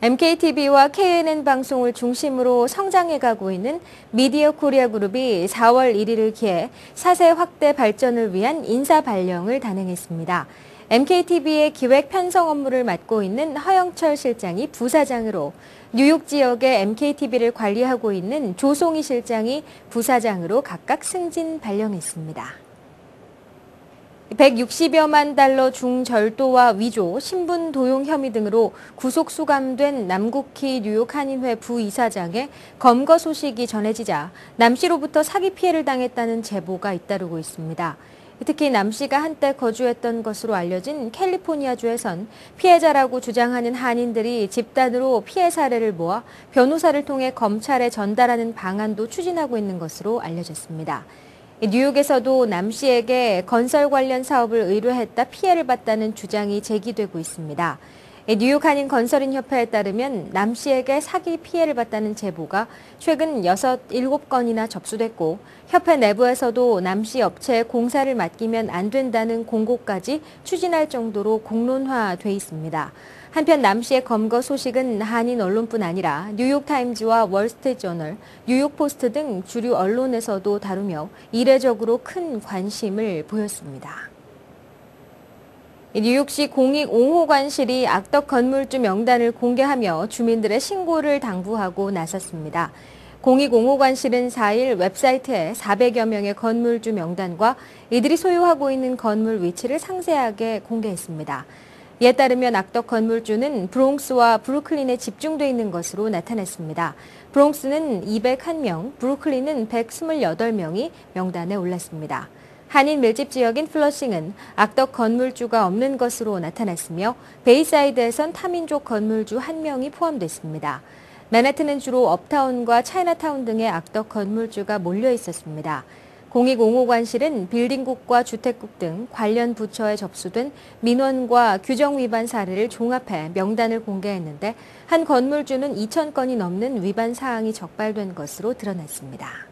MKTV와 KNN 방송을 중심으로 성장해가고 있는 미디어 코리아 그룹이 4월 1일을 기해 사세 확대 발전을 위한 인사 발령을 단행했습니다. MKTV의 기획 편성 업무를 맡고 있는 허영철 실장이 부사장으로 뉴욕 지역의 MKTV를 관리하고 있는 조송희 실장이 부사장으로 각각 승진 발령했습니다. 160여만 달러 중절도와 위조, 신분 도용 혐의 등으로 구속 수감된 남국희 뉴욕 한인회 부이사장의 검거 소식이 전해지자 남 씨로부터 사기 피해를 당했다는 제보가 잇따르고 있습니다. 특히 남 씨가 한때 거주했던 것으로 알려진 캘리포니아주에선 피해자라고 주장하는 한인들이 집단으로 피해 사례를 모아 변호사를 통해 검찰에 전달하는 방안도 추진하고 있는 것으로 알려졌습니다. 뉴욕에서도 남 씨에게 건설 관련 사업을 의뢰했다 피해를 봤다는 주장이 제기되고 있습니다. 뉴욕 한인 건설인 협회에 따르면 남 씨에게 사기 피해를 봤다는 제보가 최근 6, 7건이나 접수됐고 협회 내부에서도 남 씨 업체에 공사를 맡기면 안 된다는 공고까지 추진할 정도로 공론화돼 있습니다. 한편 남 씨의 검거 소식은 한인 언론뿐 아니라 뉴욕타임즈와 월스트리트저널, 뉴욕포스트 등 주류 언론에서도 다루며 이례적으로 큰 관심을 보였습니다. 뉴욕시 공익 5호관실이 악덕 건물주 명단을 공개하며 주민들의 신고를 당부하고 나섰습니다. 공익 5호관실은 4일 웹사이트에 400여 명의 건물주 명단과 이들이 소유하고 있는 건물 위치를 상세하게 공개했습니다. 이에 따르면 악덕 건물주는 브롱스와 브루클린에 집중돼 있는 것으로 나타났습니다. 브롱스는 201명, 브루클린은 128명이 명단에 올랐습니다. 한인 밀집 지역인 플러싱은 악덕 건물주가 없는 것으로 나타났으며 베이사이드에선 타민족 건물주 1명이 포함됐습니다. 맨해튼은 주로 업타운과 차이나타운 등의 악덕 건물주가 몰려 있었습니다. 공익5호관실은 빌딩국과 주택국 등 관련 부처에 접수된 민원과 규정 위반 사례를 종합해 명단을 공개했는데 한 건물주는 2천 건이 넘는 위반 사항이 적발된 것으로 드러났습니다.